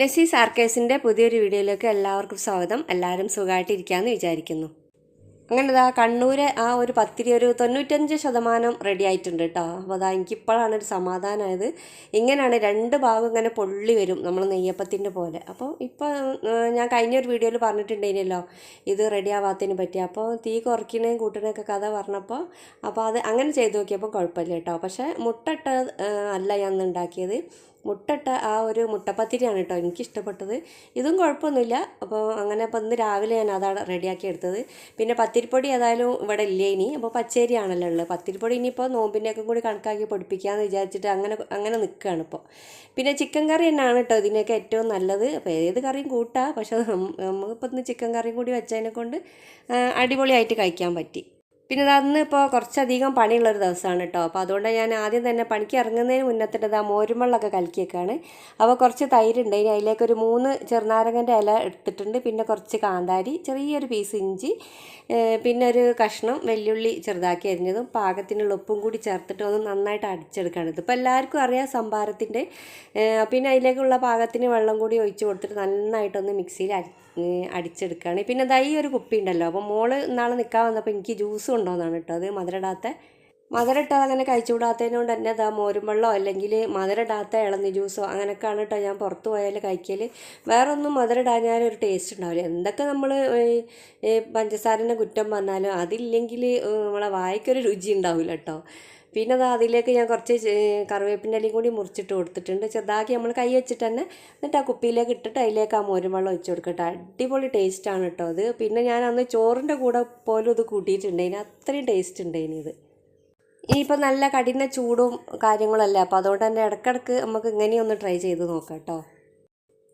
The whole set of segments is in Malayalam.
നസീസ് ആർക്കേസിന്റെ പുതിയൊരു വീഡിയോയിലേക്ക് എല്ലാവർക്കും സ്വാഗതം. എല്ലാവരും സുഖമായിട്ടിരിക്കാമെന്ന് വിചാരിക്കുന്നു. അങ്ങനെ ഇതാ കണ്ണൂര് ആ ഒരു പത്തിരി ഒരു തൊണ്ണൂറ്റഞ്ച് ശതമാനം റെഡി ആയിട്ടുണ്ട് കേട്ടോ അപ്പോൾ അതാ എനിക്കിപ്പോഴാണ് ഒരു സമാധാനമായത് ഇങ്ങനെയാണ് രണ്ട് ഭാഗം ഇങ്ങനെ പൊള്ളി വരും നമ്മൾ നെയ്യപ്പത്തിന്റെ പോലെ. അപ്പോൾ ഇപ്പോൾ ഞാൻ കഴിഞ്ഞ ഒരു വീഡിയോയിൽ പറഞ്ഞിട്ടുണ്ടായിരുന്നല്ലോ ഇത് റെഡി ആവാത്തതിനെ പറ്റി. അപ്പോൾ തീ കുറയ്ക്കണേയും കൂട്ടണേയൊക്കെ കഥ പറഞ്ഞപ്പോൾ അപ്പോൾ അത് അങ്ങനെ ചെയ്ത് നോക്കിയപ്പോൾ കുഴപ്പമില്ല കേട്ടോ പക്ഷേ മുട്ടട്ട അല്ല ഞാൻ ഉണ്ടാക്കിയത്. മുട്ടട്ട ആ ഒരു മുട്ടപ്പത്തിരിയാണ് കേട്ടോ എനിക്കിഷ്ടപ്പെട്ടത്. ഇതും കുഴപ്പമൊന്നുമില്ല. അപ്പോൾ അങ്ങനെ അപ്പോൾ ഇന്ന് രാവിലെ ഞാൻ അതാണ് റെഡിയാക്കി എടുത്തത്. പിന്നെ പത്തിരിപ്പൊടി ഏതായാലും ഇവിടെ ഇല്ല ഇനി. അപ്പോൾ പച്ചേരിയാണല്ലോ ഉള്ളത്. പത്തിരിപ്പൊടി ഇനിയിപ്പോൾ നോമ്പിന്റെയൊക്കെ കൂടി കണക്കാക്കി പൊടിപ്പിക്കാമെന്ന് വിചാരിച്ചിട്ട് അങ്ങനെ അങ്ങനെ നിൽക്കുകയാണ് ഇപ്പോൾ. പിന്നെ ചിക്കൻ കറി തന്നെയാണ് കേട്ടോ ഇതിനൊക്കെ ഏറ്റവും നല്ലത്. അപ്പോൾ ഏത് കറിയും കൂട്ടാം. പക്ഷേ നമുക്കിപ്പോൾ ഇന്ന് ചിക്കൻ കറിയും കൂടി വെച്ചതിനെ കൊണ്ട് അടിപൊളിയായിട്ട് കഴിക്കാൻ പറ്റി. പിന്നെ അന്ന് ഇപ്പോൾ കുറച്ചധികം പണിയുള്ളൊരു ദിവസമാണ് കേട്ടോ അപ്പോൾ അതുകൊണ്ട് ഞാൻ ആദ്യം തന്നെ പണിക്ക് ഇറങ്ങുന്നതിന് മുന്നത്തിട്ടത് ആ മോരുമള്ളൊക്കെ കലക്കിയേക്കാണ്. അപ്പോൾ കുറച്ച് തൈരുണ്ട്. ഇനി അതിലേക്ക് ഒരു മൂന്ന് ചെറുനാരങ്ങന്റെ ഇല എടുത്തിട്ടുണ്ട് പിന്നെ കുറച്ച് കാന്താരി ചെറിയൊരു പീസ് ഇഞ്ചി പിന്നെ ഒരു കഷ്ണം വെല്ലുള്ളി ചെറുതാക്കി അരിഞ്ഞതും പാകത്തിനുള്ള ഉപ്പും കൂടി ചേർത്തിട്ട് ഒന്ന് നന്നായിട്ട് അടിച്ചെടുക്കുകയാണ് ഇതിപ്പോൾ എല്ലാവർക്കും അറിയാം സംഭാരത്തിന്റെ. പിന്നെ അതിലേക്കുള്ള പാകത്തിന് വെള്ളം കൂടി ഒഴിച്ച് കൊടുത്തിട്ട് നന്നായിട്ടൊന്ന് മിക്സിയിൽ അടിച്ചെടുക്കുകയാണ് പിന്നെ ദൈ ഒരു കുപ്പി ഉണ്ടല്ലോ അപ്പോൾ മോൾ നാളെ നിൽക്കാൻ വന്നപ്പോൾ എനിക്ക് ജ്യൂസ് കൊണ്ടുവന്നാണ് കേട്ടോ. അത് മധുരടാത്ത മധുരമിട്ടാൽ അങ്ങനെ കഴിച്ചുകൂടാത്തതിനെ കൊണ്ട് തന്നെ അതാ മോരും വെള്ളമോ അല്ലെങ്കിൽ മധുരടാത്ത ഇളനീ ജ്യൂസോ അങ്ങനെയൊക്കെയാണ് കേട്ടോ ഞാൻ പുറത്ത് പോയാൽ കഴിക്കൽ വേറെ ഒന്നും മധുരമിടാഞ്ഞാൽ ഒരു ടേസ്റ്റ് ഉണ്ടാവില്ല. എന്തൊക്കെ നമ്മൾ പഞ്ചസാരന്റെ കുറ്റം പറഞ്ഞാലും അതില്ലെങ്കിൽ നമ്മളെ വായിക്കൊരു രുചി ഉണ്ടാവില്ല കേട്ടോ. പിന്നെ അത് അതിലേക്ക് ഞാൻ കുറച്ച് കറിവേപ്പിന്റെ ഇലയും കൂടി മുറിച്ചിട്ട് കൊടുത്തിട്ടുണ്ട്. ചെറുതാക്കി നമ്മൾ കൈ വെച്ചിട്ട് തന്നെ എന്നിട്ട് ആ കുപ്പിയിലേക്ക് ഇട്ടിട്ട് അതിലേക്ക് ആ മോരും വെള്ളം ഒഴിച്ച് കൊടുക്കട്ടെ അടിപൊളി ടേസ്റ്റാണ് കേട്ടോ അത് പിന്നെ ഞാൻ അന്ന് ചോറിന്റെ കൂടെ പോലും ഇത് കൂട്ടിയിട്ടുണ്ട്. ഇതിന് അത്രയും ടേസ്റ്റ് ഉണ്ട് ഇനി ഇത്. ഇനിയിപ്പോൾ നല്ല കഠിന ചൂടും കാര്യങ്ങളല്ലേ? അപ്പോൾ അതുകൊണ്ട് തന്നെ ഇടയ്ക്കിടയ്ക്ക് നമുക്ക് ഇങ്ങനെയൊന്ന് ട്രൈ ചെയ്ത് നോക്കാം കേട്ടോ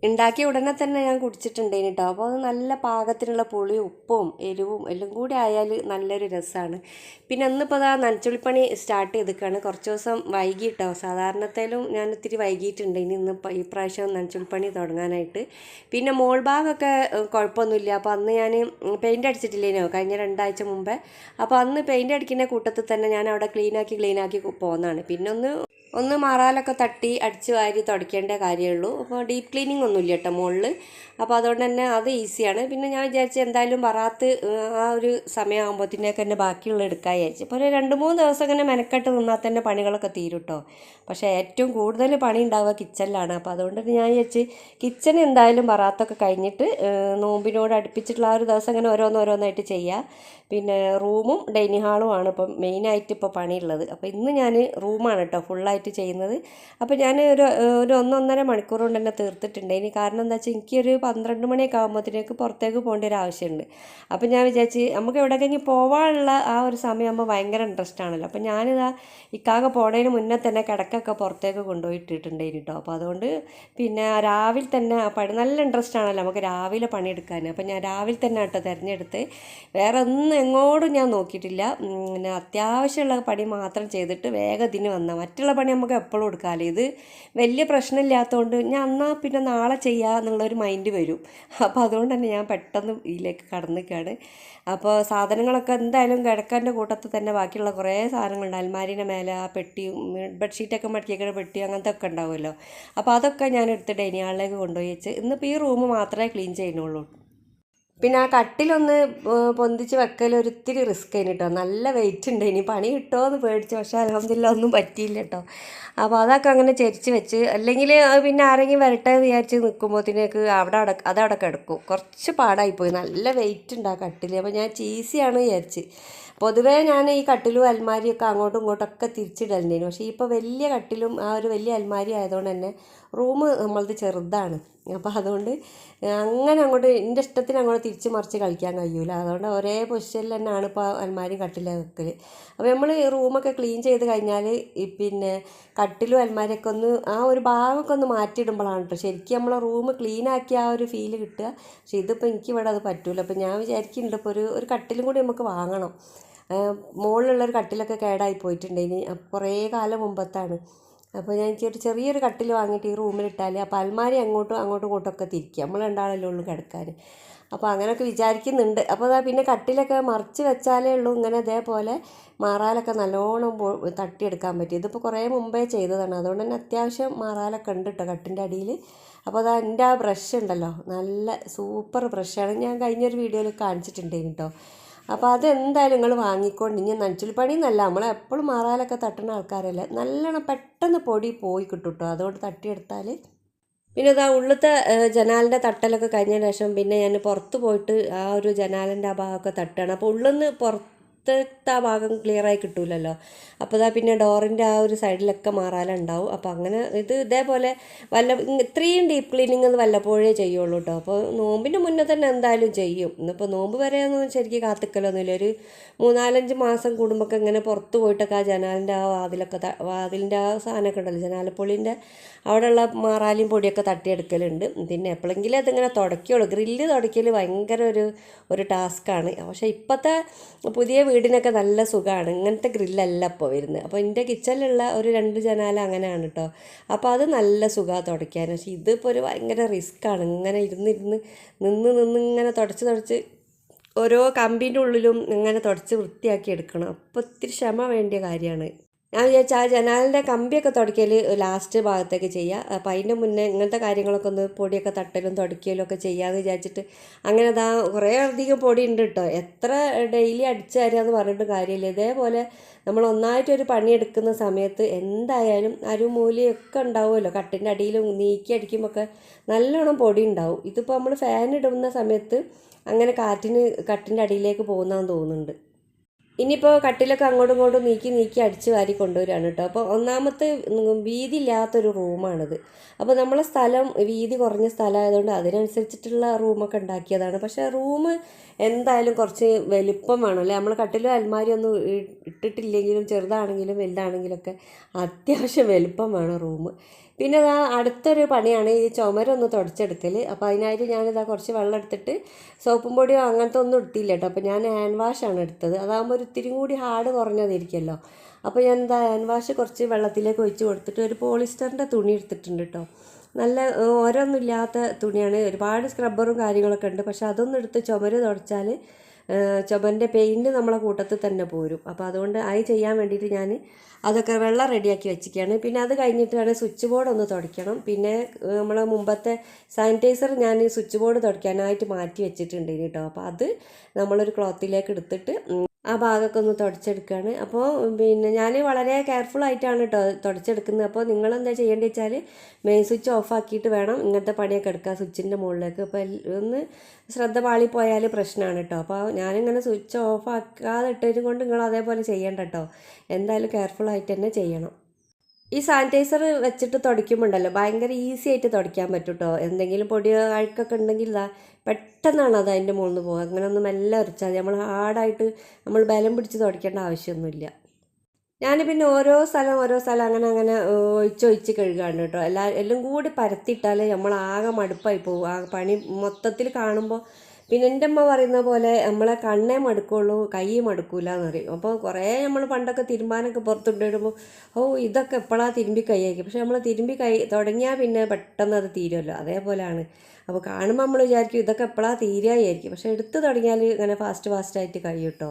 ഉണ്ടാക്കിയ ഉടനെ തന്നെ ഞാൻ കുടിച്ചിട്ടുണ്ടേന് കേട്ടോ അപ്പോൾ അത് നല്ല പാകത്തിനുള്ള പുളി ഉപ്പും എരിവും എല്ലാം കൂടി ആയാൽ നല്ലൊരു രസമാണ് പിന്നെ ഇന്നിപ്പോൾ അതാ നനച്ചുളിപ്പണി സ്റ്റാർട്ട് ചെയ്തിക്കാണ്. കുറച്ച് ദിവസം വൈകിട്ടോ. സാധാരണത്തേലും ഞാൻ ഒത്തിരി വൈകിയിട്ടുണ്ട് ഇനി ഇന്ന് ഈ പ്രാവശ്യം നനച്ചുളിപ്പണി തുടങ്ങാനായിട്ട്. പിന്നെ മോൾ ഭാഗമൊക്കെ കുഴപ്പമൊന്നുമില്ല. അപ്പോൾ അന്ന് ഞാൻ പെയിന്റ് അടിച്ചിട്ടില്ലേനോ? കഴിഞ്ഞ രണ്ടാഴ്ച മുമ്പേ. അപ്പോൾ അന്ന് പെയിന്റ് അടിക്കുന്ന കൂട്ടത്തിൽ തന്നെ ഞാൻ അവിടെ ക്ലീനാക്കി ക്ലീനാക്കി പോകുന്നതാണ് പിന്നെ ഒന്ന് ഒന്ന് മാറാലൊക്കെ തട്ടി അടിച്ച് വാരി തുടയ്ക്കേണ്ട കാര്യമുള്ളൂ അപ്പോൾ ഡീപ്പ് ക്ലീനിങ് ഒന്നുമില്ല കേട്ടോ മുകളിൽ അപ്പോൾ അതുകൊണ്ട് തന്നെ അത് ഈസിയാണ്. പിന്നെ ഞാൻ വിചാരിച്ചു എന്തായാലും വറാത്ത് ആ ഒരു സമയമാകുമ്പോഴത്തേക്ക് തന്നെ ബാക്കിയുള്ള എടുക്കാൻ വിചാരിച്ചു. അപ്പോൾ ഒരു രണ്ട് മൂന്ന് ദിവസം ഇങ്ങനെ മെനക്കെട്ട് നിന്നാൽ തന്നെ പണികളൊക്കെ തീരും കേട്ടോ പക്ഷേ ഏറ്റവും കൂടുതൽ പണി ഉണ്ടാവുക കിച്ചണിലാണ്. അപ്പോൾ അതുകൊണ്ട് ഞാൻ വിചാരിച്ച് കിച്ചൺ എന്തായാലും വറാത്തൊക്കെ കഴിഞ്ഞിട്ട് നോമ്പിനോട് അടുപ്പിച്ചിട്ടുള്ള ആ ഒരു ദിവസം ഇങ്ങനെ ഓരോന്നോരോന്നായിട്ട് ചെയ്യുക പിന്നെ റൂമും ഡൈനിങ് ഹാളും ആണ് ഇപ്പം മെയിനായിട്ട് ഇപ്പോൾ പണിയുള്ളത്. അപ്പോൾ ഇന്ന് ഞാൻ റൂമാണ് കേട്ടോ ഫുള്ളായിട്ട് ചെയ്യുന്നത്. അപ്പോൾ ഞാൻ ഒരു ഒരു ഒന്നൊന്നര മണിക്കൂർ കൊണ്ട് തന്നെ തീർത്തിട്ടുണ്ട്. ഇനി കാരണം എന്താ വെച്ചാൽ എനിക്കൊരു പന്ത്രണ്ട് മണിയൊക്കെ ആകുമ്പോഴത്തേക്ക് പുറത്തേക്ക് പോകേണ്ട ഒരു ആവശ്യമുണ്ട്. അപ്പോൾ ഞാൻ വിചാരിച്ച് നമുക്ക് എവിടേക്കെങ്കിലും പോകാനുള്ള ആ ഒരു സമയമാകുമ്പോൾ ഭയങ്കര ഇൻട്രസ്റ്റ് ആണല്ലോ. അപ്പോൾ ഞാനിതാ ഇക്കാകെ പോണതിന് മുന്നേ തന്നെ കിടക്കൊക്കെ പുറത്തേക്ക് കൊണ്ടുപോയി ഇനി കേട്ടോ അപ്പോൾ അതുകൊണ്ട് പിന്നെ രാവിലെ തന്നെ പണി നല്ല ഇൻട്രസ്റ്റ് ആണല്ലോ നമുക്ക് രാവിലെ പണിയെടുക്കാൻ അപ്പോൾ ഞാൻ രാവിലെ തന്നെ കേട്ടോ തിരഞ്ഞെടുത്ത്. വേറെ ഒന്നും എങ്ങോട്ടും ഞാൻ നോക്കിയിട്ടില്ല. പിന്നെ അത്യാവശ്യമുള്ള പണി മാത്രം ചെയ്തിട്ട് വേഗം ഇതിന് വന്ന മറ്റുള്ള നമുക്ക് എപ്പോഴും എടുക്കാമല്ലോ ഇത് വലിയ പ്രശ്നമില്ലാത്തതുകൊണ്ട് ഞാൻ എന്നാൽ പിന്നെ നാളെ ചെയ്യാം എന്നുള്ളൊരു മൈൻഡ് വരും. അപ്പോൾ അതുകൊണ്ട് തന്നെ ഞാൻ പെട്ടെന്ന് ഇതിലേക്ക് കടന്നിക്കാണ് അപ്പോൾ സാധനങ്ങളൊക്കെ എന്തായാലും കിടക്കാന്റെ കൂട്ടത്തിൽ തന്നെ ബാക്കിയുള്ള കുറേ സാധനങ്ങളുണ്ട്. അൽമാരിന്റെ മേലെ ആ പെട്ടിയും ബെഡ്ഷീറ്റൊക്കെ മടക്കിയേക്കുന്ന പെട്ടി അങ്ങനത്തെ ഒക്കെ ഉണ്ടാവുമല്ലോ. അപ്പോൾ അതൊക്കെ ഞാൻ എടുത്ത് ഡൈനിങ് ഹാളിലേക്ക് കൊണ്ടുപോയി വെച്ച് ഇന്നിപ്പോൾ ഈ റൂം മാത്രമേ ക്ലീൻ ചെയ്യുന്നുള്ളൂ. പിന്നെ ആ കട്ടിലൊന്ന് പൊന്തിച്ച് വെക്കൽ ഒരിത്തിരി റിസ്ക് ആയിരുന്നു കേട്ടോ നല്ല വെയിറ്റ് ഉണ്ട് ഇനി പണി കിട്ടുമോ എന്ന് പേടിച്ചു പക്ഷേ അലഹമില്ല ഒന്നും പറ്റിയില്ല കേട്ടോ അപ്പോൾ അതൊക്കെ അങ്ങനെ ചരിച്ച് വെച്ച് അല്ലെങ്കിൽ പിന്നെ ആരെങ്കിലും വരട്ടെ എന്ന് വിചാരിച്ച് നിൽക്കുമ്പോഴത്തേക്ക് അവിടെ അട അതവിടെ കിടക്കും. കുറച്ച് പാടായിപ്പോയി നല്ല വെയിറ്റ് ഉണ്ട് ആ കട്ടിൽ അപ്പോൾ ഞാൻ ചീസിയാണ് വിചാരിച്ച്. പൊതുവേ ഞാൻ ഈ കട്ടിലും അൽമാരിയൊക്കെ അങ്ങോട്ടും ഇങ്ങോട്ടൊക്കെ തിരിച്ചിടലുണ്ടായിരുന്നു പക്ഷേ ഇപ്പോൾ വലിയ കട്ടിലും ആ ഒരു വലിയ അൽമാരി ആയതുകൊണ്ട് തന്നെ റൂം നമ്മളത് ചെറുതാണ്. അപ്പോൾ അതുകൊണ്ട് അങ്ങനെ അങ്ങോട്ട് എന്റെ ഇഷ്ടത്തിന് അങ്ങോട്ട് തിരിച്ച് മറിച്ച് കളിക്കാൻ കഴിയൂല. അതുകൊണ്ട് ഒരേ പൊസിഷനിൽ തന്നെയാണ് ഇപ്പോൾ അൽമാരി കട്ടില വെക്കൽ അപ്പോൾ നമ്മൾ റൂമൊക്കെ ക്ലീൻ ചെയ്ത് കഴിഞ്ഞാൽ പിന്നെ കട്ടിലും അൽമാരിയൊക്കെ ഒന്ന് ആ ഒരു ഭാഗമൊക്കെ ഒന്ന് മാറ്റിയിടുമ്പോഴാണ് കേട്ടോ ശരിക്കും നമ്മളെ റൂം ക്ലീൻ ആക്കിയ ആ ഒരു ഫീൽ കിട്ടുക. പക്ഷേ ഇതിപ്പോൾ എനിക്ക് ഇവിടെ അത് പറ്റൂല. അപ്പോൾ ഞാൻ വിചാരിക്കുന്നുണ്ട് ഇപ്പോൾ ഒരു ഒരു കട്ടിലും കൂടി നമുക്ക് വാങ്ങണം. മുകളിലുള്ളൊരു കട്ടിലൊക്കെ കേടായി പോയിട്ടുണ്ട്. ഇനി കുറേ കാലം മുമ്പത്താണ്. അപ്പോൾ ഞാൻ എനിക്കൊരു ചെറിയൊരു കട്ടിൽ വാങ്ങിയിട്ട് ഈ റൂമിലിട്ടാൽ അപ്പോൾ അൽമാരി അങ്ങോട്ടും അങ്ങോട്ടും ഇങ്ങോട്ടൊക്കെ തിരിക്കുക നമ്മൾ രണ്ടാളല്ലേ ഉള്ളൂ കിടക്കാൻ അപ്പോൾ അങ്ങനെയൊക്കെ വിചാരിക്കുന്നുണ്ട്. അപ്പോൾ അതാ പിന്നെ കട്ടിലൊക്കെ മറിച്ച് വെച്ചാലേ ഉള്ളൂ ഇങ്ങനെ ഇതേപോലെ മാറാലൊക്കെ നല്ലോണം തട്ടിയെടുക്കാൻ പറ്റും. ഇതിപ്പോൾ കുറേ മുമ്പേ ചെയ്തതാണ്. അതുകൊണ്ട് തന്നെ അത്യാവശ്യം മാറാലൊക്കെ ഉണ്ട് കേട്ടോ കട്ടിന്റെ അടിയിൽ അപ്പോൾ അതാ എന്റെ ആ ബ്രഷ് ഉണ്ടല്ലോ. നല്ല സൂപ്പർ ബ്രഷാണ് ഞാൻ കഴിഞ്ഞൊരു വീഡിയോയിൽ കാണിച്ചിട്ടുണ്ടായിരുന്നു കേട്ടോ അപ്പോൾ അതെന്തായാലും നിങ്ങൾ വാങ്ങിക്കൊണ്ട് ഇനി നനച്ചിൽ പണി എന്നല്ല നമ്മൾ എപ്പോഴും മാറാലൊക്കെ തട്ടുന്ന ആൾക്കാരല്ലേ. നല്ലോണം പെട്ടെന്ന് പൊടി പോയി കിട്ടും കേട്ടോ അതുകൊണ്ട് തട്ടിയെടുത്താൽ പിന്നെ ഇതാ ഉള്ളത്തെ ജനാലിന്റെ തട്ടലൊക്കെ കഴിഞ്ഞ ശേഷം പിന്നെ ഞാൻ പുറത്ത് പോയിട്ട് ആ ഒരു ജനാലിന്റെ ആ ഭാഗമൊക്കെ തട്ടുകയാണ് അപ്പോൾ ഉള്ളിൽ നിന്ന് പുറത്തത്തെ ആ ഭാഗം ക്ലിയറായി കിട്ടൂലല്ലോ. അപ്പോൾ ഇതാ പിന്നെ ഡോറിന്റെ ആ ഒരു സൈഡിലൊക്കെ മാറാലുണ്ടാവും. അപ്പോൾ അങ്ങനെ ഇത് ഇതേപോലെ വല്ല ഇത്രയും ഡീപ്പ് ക്ലീനിങ് ഒന്ന് വല്ലപ്പോഴേ ചെയ്യുള്ളൂ കേട്ടോ അപ്പോൾ നോമ്പിന്റെ മുന്നേ തന്നെ എന്തായാലും ചെയ്യും. ഇന്നിപ്പോൾ നോമ്പ് വരെയൊന്നും ശരിക്കും കാത്തിക്കലൊന്നുമില്ല. ഒരു മൂന്നാലഞ്ച് മാസം കൂടുമ്പോൾ ഇങ്ങനെ പുറത്ത് പോയിട്ടൊക്കെ ആ ജനാലിന്റെ ആ വാതിലൊക്കെ വാതിലിന്റെ ആ സാധനമൊക്കെ ഉണ്ടല്ലോ. ജനാലപ്പൊളിന്റെ അവിടെയുള്ള മാറാലിയും പൊടിയൊക്കെ തട്ടിയെടുക്കലുണ്ട്. പിന്നെ എപ്പോഴെങ്കിലും അതിങ്ങനെ തുടക്കുകയുള്ളൂ ഗ്രില്ല് തുടയ്ക്കൽ ഭയങ്കര ഒരു ഒരു ടാസ്ക്കാണ്. പക്ഷേ ഇപ്പോഴത്തെ പുതിയ വീടിനൊക്കെ നല്ല സുഖമാണ് ഇങ്ങനത്തെ ഗ്രില്ലല്ല ഇപ്പോൾ വരുന്നത്. അപ്പോൾ എന്റെ കിച്ചണിലുള്ള ഒരു രണ്ട് ജനാല അങ്ങനെയാണ് കേട്ടോ അപ്പോൾ അത് നല്ല സുഖമാണ് തുടയ്ക്കാൻ. പക്ഷേ ഇതിപ്പോൾ ഒരു ഭയങ്കര റിസ്ക്കാണ്. ഇങ്ങനെ ഇരുന്നിരുന്ന് നിന്ന് നിന്ന് ഇങ്ങനെ തുടച്ച് തുടച്ച് ഓരോ കമ്പിന്റെ ഉള്ളിലും ഇങ്ങനെ തുടച്ച് വൃത്തിയാക്കി എടുക്കണം. അപ്പോൾ ഒത്തിരി ക്ഷമ വേണ്ടിയ കാര്യമാണ് ഞാൻ വിചാരിച്ച ആ ജനാലിന്റെ കമ്പിയൊക്കെ തുടയ്ക്കൽ ലാസ്റ്റ് ഭാഗത്തേക്ക് ചെയ്യുക. അപ്പോൾ അതിന്റെ മുന്നേ ഇങ്ങനത്തെ കാര്യങ്ങളൊക്കെ ഒന്ന് പൊടിയൊക്കെ തട്ടലും തുടയ്ക്കലും ഒക്കെ ചെയ്യാമെന്ന് വിചാരിച്ചിട്ട് അങ്ങനെ അതാ കുറേ അധികം പൊടി ഉണ്ട് കേട്ടോ എത്ര ഡെയിലി അടിച്ചു തരാമെന്ന് പറഞ്ഞിട്ട് കാര്യമില്ല. ഇതേപോലെ നമ്മൾ ഒന്നായിട്ടൊരു പണിയെടുക്കുന്ന സമയത്ത് എന്തായാലും അരുമൂലിയൊക്കെ ഉണ്ടാവുമല്ലോ. കട്ടിന്റെ അടിയിൽ നീക്കി അടിക്കുമ്പോൾ ഒക്കെ നല്ലോണം പൊടി ഉണ്ടാവും. ഇതിപ്പോൾ നമ്മൾ ഫാൻ ഇടുന്ന സമയത്ത് അങ്ങനെ കാറ്റിന് കട്ടിന്റെ അടിയിലേക്ക് പോകുന്നതെന്ന് തോന്നുന്നുണ്ട്. ഇനിയിപ്പോൾ കട്ടിലൊക്കെ അങ്ങോട്ടും ഇങ്ങോട്ടും നീക്കി നീക്കി അടിച്ച് വാരി കൊണ്ടുവരികയാണ് കേട്ടോ. അപ്പോൾ ഒന്നാമത്തെ വീതി ഇല്ലാത്തൊരു റൂമാണിത്. അപ്പോൾ നമ്മളെ സ്ഥലം വീതി കുറഞ്ഞ സ്ഥലമായതുകൊണ്ട് അതിനനുസരിച്ചിട്ടുള്ള റൂമൊക്കെ ഉണ്ടാക്കിയതാണ്. പക്ഷേ റൂം എന്തായാലും കുറച്ച് വലിപ്പം വേണം. അല്ലേ? നമ്മൾ കട്ടിലും അൽമാരി ഒന്നും ഇട്ടിട്ടില്ലെങ്കിലും ചെറുതാണെങ്കിലും വലുതാണെങ്കിലും ഒക്കെ അത്യാവശ്യം വലിപ്പം വേണം റൂം. പിന്നെ ഇതാ അടുത്തൊരു പണിയാണ് ഈ ചുമരൊന്ന് തുടച്ചെടുക്കൽ അപ്പോൾ അതിനായിട്ട് ഞാനിതാ കുറച്ച് വെള്ളം എടുത്തിട്ട് സോപ്പും പൊടിയോ അങ്ങനത്തെ ഒന്നും എടുത്തില്ല കേട്ടോ. അപ്പോൾ ഞാൻ ഹാൻഡ് വാഷാണ് എടുത്തത്. അതാകുമ്പോൾ ഒരു ഇത്തിരി കൂടി ഹാർഡ് കുറഞ്ഞതിരിക്കുമല്ലോ അപ്പോൾ ഞാൻ എന്താ ഹാൻഡ് വാഷ് കുറച്ച് വെള്ളത്തിലേക്ക് ഒഴിച്ച് കൊടുത്തിട്ട് ഒരു പോളിസ്റ്ററിന്റെ തുണി എടുത്തിട്ടുണ്ട് കേട്ടോ. നല്ല ഓരോന്നും ഇല്ലാത്ത തുണിയാണ്. ഒരുപാട് സ്ക്രബ്ബറും കാര്യങ്ങളൊക്കെ ഉണ്ട്. പക്ഷേ അതൊന്നും എടുത്ത് ചുമര് തുടച്ചാൽ ചുമരിന്റെ പെയിന്റ് നമ്മളെ കൂട്ടത്തിൽ തന്നെ പോരും. അപ്പോൾ അതുകൊണ്ട് അത് ചെയ്യാൻ വേണ്ടിയിട്ട് ഞാൻ അതൊക്കെ വെള്ളം റെഡിയാക്കി വെച്ചിരിക്കുകയാണ്. പിന്നെ അത് കഴിഞ്ഞിട്ട് വേണേൽ സ്വിച്ച് ബോർഡ് ഒന്ന് തുടയ്ക്കണം. പിന്നെ നമ്മളെ മുമ്പത്തെ സാനിറ്റൈസർ ഞാൻ സ്വിച്ച് ബോർഡ് തുടയ്ക്കാനായിട്ട് മാറ്റി വെച്ചിട്ടുണ്ട് കേട്ടോ. അപ്പോൾ അത് നമ്മളൊരു ക്ലോത്തിലേക്ക് എടുത്തിട്ട് ആ ഭാഗമൊക്കെ ഒന്ന് തുടച്ചെടുക്കുകയാണ്. അപ്പോൾ പിന്നെ ഞാൻ വളരെ കെയർഫുൾ ആയിട്ടാണ് കേട്ടോ തുടച്ചെടുക്കുന്നത്. അപ്പോൾ നിങ്ങൾ എന്താ ചെയ്യേണ്ടത് വെച്ചാൽ മെയിൻ സ്വിച്ച് ഓഫ് ആക്കിയിട്ട് വേണം ഇങ്ങനത്തെ പണിയൊക്കെ എടുക്കുക സ്വിച്ചിന്റെ മുകളിലേക്ക്. അപ്പോൾ ഒന്ന് ശ്രദ്ധ പാളിപ്പോയാൽ പ്രശ്നമാണ് കേട്ടോ അപ്പോൾ ഞാനിങ്ങനെ സ്വിച്ച് ഓഫ് ആക്കാതെ ഇട്ടതിനും കൊണ്ട് നിങ്ങൾ അതേപോലെ ചെയ്യണ്ട കേട്ടോ എന്തായാലും കെയർഫുൾ ആയിട്ട് തന്നെ ചെയ്യണം. ഈ സാനിറ്റൈസർ വെച്ചിട്ട് തുടയ്ക്കുമ്പോണ്ടല്ലോ? ഭയങ്കര ഈസി ആയിട്ട് തുടയ്ക്കാൻ പറ്റും കേട്ടോ എന്തെങ്കിലും പൊടി അഴുക്കൊക്കെ ഉണ്ടെങ്കിൽ ഇതാ പെട്ടെന്നാണ് അത് അതിന്റെ മുകളിൽ പോകുക അങ്ങനെ ഒന്നും മെല്ലെ ഉരച്ചാൽ നമ്മൾ ഹാർഡായിട്ട് നമ്മൾ ബലം പിടിച്ച് തുടയ്ക്കേണ്ട ആവശ്യമൊന്നുമില്ല. ഞാൻ പിന്നെ ഓരോ സ്ഥലം ഓരോ സ്ഥലം അങ്ങനെ അങ്ങനെ ഒഴിച്ചൊഴിച്ച് കഴുകാണ് കേട്ടോ. എല്ലാ എല്ലാം കൂടി പരത്തിയിട്ടാൽ നമ്മൾ ആകെ മടുപ്പായി പോകും ആ പണി മൊത്തത്തിൽ കാണുമ്പോൾ പിന്നെ എന്റെ അമ്മ പറയുന്ന പോലെ നമ്മളെ കണ്ണേ മടുക്കുള്ളൂ കൈ മടുക്കൂല എന്ന് പറയും അപ്പോൾ കുറേ നമ്മൾ പണ്ടൊക്കെ തിരുമ്പാനൊക്കെ പുറത്തുണ്ടിടുമ്പോൾ ഓ ഇതൊക്കെ എപ്പോഴാണ് തിരുമ്പി കൈയായിരിക്കും പക്ഷെ നമ്മൾ തിരുമ്പി കൈ തുടങ്ങിയാൽ പിന്നെ പെട്ടെന്ന് അത് തീരുമല്ലോ അതേപോലെയാണ്. അപ്പോൾ കാണുമ്പോൾ നമ്മൾ വിചാരിക്കും ഇതൊക്കെ എപ്പോഴാണ് തീരുകയായിരിക്കും പക്ഷെ എടുത്തു തുടങ്ങിയാൽ ഇങ്ങനെ ഫാസ്റ്റ് ഫാസ്റ്റായിട്ട് കഴിയും കേട്ടോ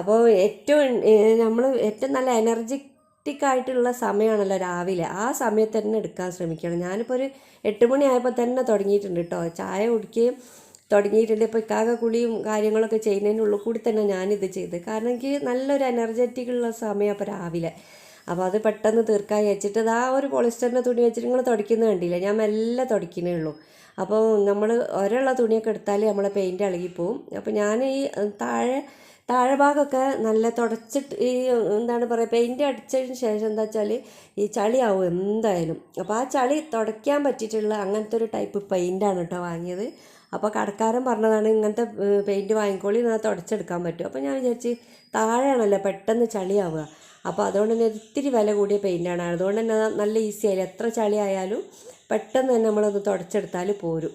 അപ്പോൾ ഏറ്റവും നമ്മൾ ഏറ്റവും നല്ല എനർജറ്റിക് ആയിട്ടുള്ള സമയമാണല്ലോ രാവിലെ. ആ സമയത്ത് തന്നെ എടുക്കാൻ ശ്രമിക്കണം. ഞാനിപ്പോൾ ഒരു എട്ട് മണി ആയപ്പോൾ തന്നെ തുടങ്ങിയിട്ടുണ്ട് കേട്ടോ ചായ കുടിക്കുകയും തുടങ്ങിയിട്ടുണ്ട്. ഇപ്പോൾ ഇക്കാക കുളിയും കാര്യങ്ങളൊക്കെ ചെയ്യുന്നതിനുള്ളിൽ കൂടി തന്നെ ഞാനിത് ചെയ്ത്. കാരണം എനിക്ക് നല്ലൊരു എനർജറ്റിക് ഉള്ള സമയം അപ്പോൾ രാവിലെ. അപ്പോൾ അത് പെട്ടെന്ന് തീർക്കാൻ വെച്ചിട്ട് അത് ആ ഒരു പോളിസ്റ്ററിന്റെ തുണി വെച്ചിട്ട് നിങ്ങൾ തുടയ്ക്കുന്നത് കണ്ടില്ല? ഞാൻ മെല്ലെ തുടയ്ക്കുന്നേ ഉള്ളൂ. അപ്പോൾ നമ്മൾ ഒരെയുള്ള തുണിയൊക്കെ എടുത്താൽ നമ്മളെ പെയിന്റ് ഇളകിപ്പോവും അപ്പോൾ ഞാൻ ഈ താഴെ താഴെ ഭാഗമൊക്കെ നല്ല തുടച്ചിട്ട് ഈ എന്താണ് പറയുക പെയിന്റ് അടിച്ചതിന് ശേഷം എന്താ വെച്ചാൽ ഈ ചളിയാവും എന്തായാലും. അപ്പോൾ ആ ചളി തുടയ്ക്കാൻ പറ്റിയിട്ടുള്ള അങ്ങനത്തെ ഒരു ടൈപ്പ് പെയിന്റാണ് കേട്ടോ വാങ്ങിയത്. അപ്പോൾ കടക്കാരൻ പറഞ്ഞതാണ് ഇങ്ങനത്തെ പെയിന്റ് വാങ്ങിക്കോളി എന്നാൽ തുടച്ചെടുക്കാൻ പറ്റും. അപ്പോൾ ഞാൻ വിചാരിച്ച് താഴെയാണല്ലോ പെട്ടെന്ന് ചളിയാവുക. അപ്പോൾ അതുകൊണ്ട് തന്നെ ഒത്തിരി വില കൂടിയ പെയിന്റാണ് അതുകൊണ്ട് തന്നെ നല്ല ഈസി ആയാലും എത്ര ചളിയായാലും പെട്ടെന്ന് തന്നെ നമ്മളത് തുടച്ചെടുത്താൽ പോരും.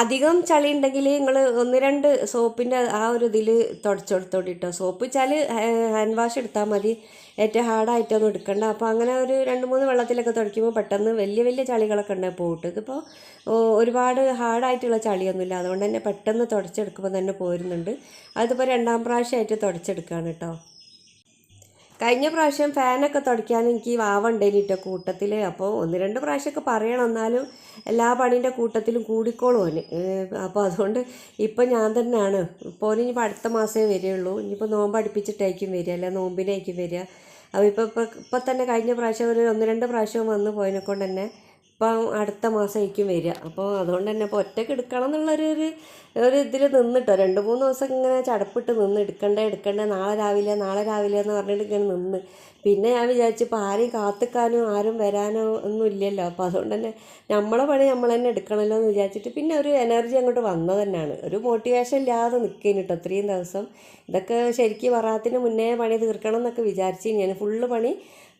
അധികം ചളി ഉണ്ടെങ്കിൽ നിങ്ങൾ ഒന്ന് രണ്ട് സോപ്പിന്റെ ആ ഒരു ഇതിൽ തുടച്ചെടുത്തോണ്ടി കേട്ടോ സോപ്പ് വെച്ചാൽ ഹാൻഡ് വാഷ് എടുത്താൽ മതി. ഏറ്റവും ഹാർഡായിട്ടൊന്നും എടുക്കണ്ട. അപ്പോൾ അങ്ങനെ ഒരു രണ്ട് മൂന്ന് വെള്ളത്തിലൊക്കെ തുടയ്ക്കുമ്പോൾ പെട്ടെന്ന് വലിയ വലിയ ചളികളൊക്കെ ഉണ്ടായി പോയിട്ട് ഇതിപ്പോൾ ഒരുപാട് ഹാർഡായിട്ടുള്ള ചളിയൊന്നുമില്ല. അതുകൊണ്ട് തന്നെ പെട്ടെന്ന് തുടച്ചെടുക്കുമ്പോൾ തന്നെ പോരുന്നുണ്ട്. അതിപ്പോൾ രണ്ടാം പ്രാവശ്യമായിട്ട് തുടച്ചെടുക്കുകയാണ് കേട്ടോ കഴിഞ്ഞ പ്രാവശ്യം ഫാനൊക്കെ തുടയ്ക്കാൻ എനിക്ക് വാവുണ്ടേനിട്ടോ കൂട്ടത്തിൽ അപ്പോൾ ഒന്ന് രണ്ട് പ്രാവശ്യമൊക്കെ പറയണം എന്നാലും എല്ലാ പണീന്റെ കൂട്ടത്തിലും കൂടിക്കോളും ഓന്. അപ്പോൾ അതുകൊണ്ട് ഇപ്പം ഞാൻ തന്നെയാണ് ഇപ്പോൾ ഓന് ഇനിയിപ്പോൾ അടുത്ത മാസമേ വരികയുള്ളൂ ഇനിയിപ്പോൾ നോമ്പ് അടുപ്പിച്ചിട്ടായിരിക്കും വരിക അല്ലെ നോമ്പിനായിരിക്കും വരിക. അപ്പോൾ ഇപ്പോൾ ഇപ്പോൾ ഇപ്പം തന്നെ കഴിഞ്ഞ പ്രാവശ്യം ഒരു ഒന്ന് രണ്ട് പ്രാവശ്യം വന്ന് പോയതിനെ കൊണ്ട് തന്നെ ഇപ്പം അടുത്ത മാസമായിരിക്കും വരിക. അപ്പോൾ അതുകൊണ്ട് തന്നെ ഇപ്പോൾ ഒറ്റയ്ക്ക് എടുക്കണം എന്നുള്ളൊരു ഒരു ഒരു ഇതിൽ നിന്നിട്ടോ. രണ്ട് മൂന്ന് ദിവസം ഇങ്ങനെ ചടപ്പിട്ട് നിന്ന് എടുക്കണ്ടേ എടുക്കണ്ടേ നാളെ രാവിലെ നാളെ രാവിലെ എന്ന് പറഞ്ഞിട്ട് ഇങ്ങനെ നിന്ന്. പിന്നെ ഞാൻ വിചാരിച്ചു ഇപ്പോൾ ആരെയും കാത്തിക്കാനോ ആരും വരാനോ ഒന്നും ഇല്ലല്ലോ. അപ്പോൾ അതുകൊണ്ട് തന്നെ നമ്മളെ പണി നമ്മൾ തന്നെ എടുക്കണമല്ലോ എന്ന് വിചാരിച്ചിട്ട് പിന്നെ ഒരു എനർജി അങ്ങോട്ട് വന്നത് തന്നെയാണ്. ഒരു മോട്ടിവേഷൻ ഇല്ലാതെ നിൽക്കേന് കേട്ടോ ഇത്രയും ദിവസം. ഇതൊക്കെ ശരിക്കും വറാത്തിന് മുന്നേ പണി തീർക്കണം എന്നൊക്കെ വിചാരിച്ചു ഞാൻ ഫുള്ള് പണി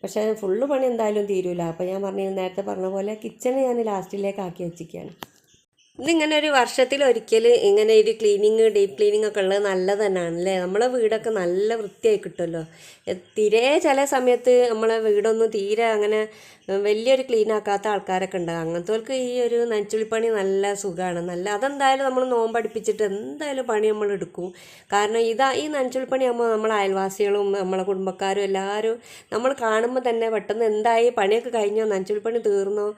പക്ഷേ ഫുള്ള് പണി എന്തായാലും തീരൂല. അപ്പോൾ ഞാൻ പറഞ്ഞു നേരത്തെ പറഞ്ഞ പോലെ കിച്ചണ് ഞാൻ ലാസ്റ്റിലേക്ക് ആക്കി വെച്ചിരിക്കുകയാണ് ഇതിങ്ങനെ ഒരു വർഷത്തിൽ ഒരിക്കൽ ഇങ്ങനെ ഒരു ക്ലീനിങ് ഡീപ് ക്ലീനിങ് ഒക്കെ ഉള്ളത് നല്ലത് തന്നെയാണ് അല്ലേ? നമ്മളെ വീടൊക്കെ നല്ല വൃത്തിയായി കിട്ടുമല്ലോ. തീരെ ചില സമയത്ത് നമ്മളെ വീടൊന്നും തീരെ അങ്ങനെ വലിയൊരു ക്ലീൻ ആക്കാത്ത ആൾക്കാരൊക്കെ ഉണ്ടാകും അങ്ങനത്തെവർക്ക് ഈ ഒരു നനച്ചുളിപ്പണി നല്ല സുഖമാണ് നല്ല അതെന്തായാലും നമ്മൾ നോമ്പടിപ്പിച്ചിട്ട് എന്തായാലും പണി നമ്മൾ എടുക്കും. കാരണം ഇതാ ഈ നനച്ചുളിപ്പണി ആകുമ്പോൾ നമ്മളെ അയൽവാസികളും നമ്മളെ കുടുംബക്കാരും എല്ലാവരും നമ്മൾ കാണുമ്പോൾ തന്നെ പെട്ടെന്ന് എന്തായി പണിയൊക്കെ കഴിഞ്ഞോ നനച്ചുളിപ്പണി തീർന്നോ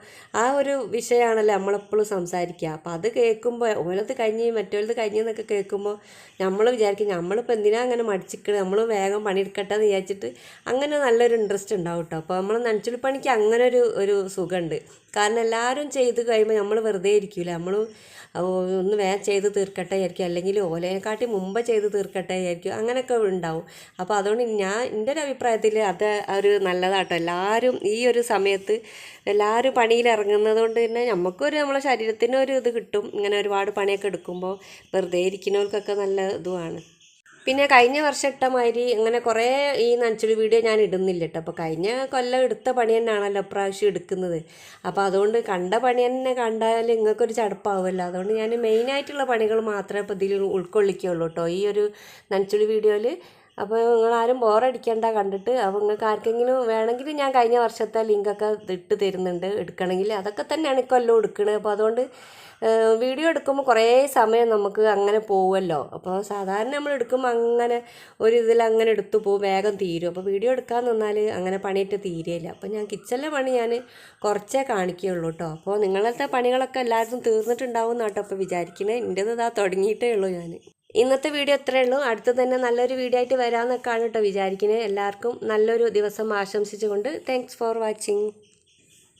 ആ ഒരു വിഷയമാണല്ലോ നമ്മളെപ്പോഴും സംസാരിക്കുക. അപ്പോൾ അത് കേൾക്കുമ്പോൾ ഓലത്ത് കഴിഞ്ഞ് മറ്റോലത് കഴിഞ്ഞ് എന്നൊക്കെ കേൾക്കുമ്പോൾ നമ്മൾ വിചാരിക്കും നമ്മളിപ്പോൾ എന്തിനാ അങ്ങനെ മടിച്ചിക്കണത് നമ്മൾ വേഗം പണിയെടുക്കട്ടെ എന്ന് വിചാരിച്ചിട്ട് അങ്ങനെ നല്ലൊരു ഇൻട്രസ്റ്റ് ഉണ്ടാവും കേട്ടോ അപ്പോൾ നമ്മൾ നനച്ചുള്ളി പണിക്ക് അങ്ങനെ ഒരു ഒരു സുഖമുണ്ട് കാരണം എല്ലാവരും ചെയ്ത് കഴിയുമ്പോൾ നമ്മൾ വെറുതെ ഇരിക്കില്ല നമ്മൾ ഒന്ന് വേഗം ചെയ്ത് തീർക്കട്ടെ ആയിരിക്കും അല്ലെങ്കിൽ ഓലയെക്കാട്ടി മുമ്പ് ചെയ്ത് തീർക്കട്ടെ ആയിരിക്കും അങ്ങനെയൊക്കെ ഉണ്ടാവും. അപ്പോൾ അതുകൊണ്ട് ഞാൻ എന്റെ ഒരു അഭിപ്രായത്തിൽ അത് ഒരു നല്ലതാട്ടോ. എല്ലാവരും ഈ ഒരു സമയത്ത് എല്ലാവരും പണിയിൽ ഇറങ്ങുന്നത് കൊണ്ട് തന്നെ നമുക്കൊരു നമ്മളെ ശരീരത്തിനൊരു ഇത് കിട്ടും. ഇങ്ങനെ ഒരുപാട് പണിയൊക്കെ എടുക്കുമ്പോൾ വെറുതെ ഇരിക്കുന്നവർക്കൊക്കെ നല്ല ഇതുമാണ് പിന്നെ കഴിഞ്ഞ വർഷം ഇട്ട മാതിരി കുറേ ഈ നനച്ചൊരു വീഡിയോ ഞാൻ ഇടുന്നില്ല കേട്ടോ. അപ്പോൾ കഴിഞ്ഞ കൊല്ലം എടുത്ത പണി തന്നെയാണല്ലോ ഇപ്രാവശ്യം എടുക്കുന്നത്. അപ്പോൾ അതുകൊണ്ട് കണ്ട പണി തന്നെ കണ്ടാൽ നിങ്ങൾക്കൊരു ചടപ്പാവുമല്ലോ അതുകൊണ്ട് ഞാൻ മെയിനായിട്ടുള്ള പണികൾ മാത്രമേ ഇപ്പോൾ ഇതിൽ ഉൾക്കൊള്ളിക്കുകയുള്ളൂ കേട്ടോ. ഈ ഒരു നനച്ചൊരു വീഡിയോയിൽ അപ്പോൾ നിങ്ങളാരും ബോറടിക്കേണ്ട കണ്ടിട്ട് അപ്പോൾ നിങ്ങൾക്ക് ആർക്കെങ്കിലും വേണമെങ്കിൽ ഞാൻ കഴിഞ്ഞ വർഷത്തെ ലിങ്കൊക്കെ ഇട്ട് തരുന്നുണ്ട് എടുക്കണമെങ്കിൽ. അതൊക്കെ തന്നെയാണ് ഇക്കൊല്ലം കൊല്ലം എടുക്കുന്നത് അപ്പോൾ അതുകൊണ്ട് വീഡിയോ എടുക്കുമ്പോൾ കുറേ സമയം നമുക്ക് അങ്ങനെ പോവുമല്ലോ അപ്പോൾ സാധാരണ നമ്മൾ എടുക്കുമ്പോൾ അങ്ങനെ ഒരു ഇതിൽ അങ്ങനെ എടുത്തു പോകും വേഗം തീരും. അപ്പോൾ വീഡിയോ എടുക്കാൻ നിന്നാൽ അങ്ങനെ പണിയിട്ട് തീരുകയില്ല അപ്പോൾ ഞാൻ കിച്ചണിലെ പണി ഞാൻ കുറച്ചേ കാണിക്കുകയുള്ളൂ കേട്ടോ. അപ്പോൾ നിങ്ങളത്തെ പണികളൊക്കെ എല്ലാവരും തീർന്നിട്ടുണ്ടാവും എന്നാട്ടോ അപ്പോൾ വിചാരിക്കുന്നത് എന്റെത് ഇതാ തുടങ്ങിയിട്ടേ ഉള്ളൂ ഞാൻ ഇന്നത്തെ വീഡിയോ ഇത്രയേ ഉള്ളൂ. അടുത്ത് തന്നെ നല്ലൊരു വീഡിയോ ആയിട്ട് വരാമെന്നൊക്കെയാണ് കേട്ടോ വിചാരിക്കുന്നത്. എല്ലാവർക്കും നല്ലൊരു ദിവസം ആശംസിച്ചുകൊണ്ട് താങ്ക്സ് ഫോർ വാച്ചിങ്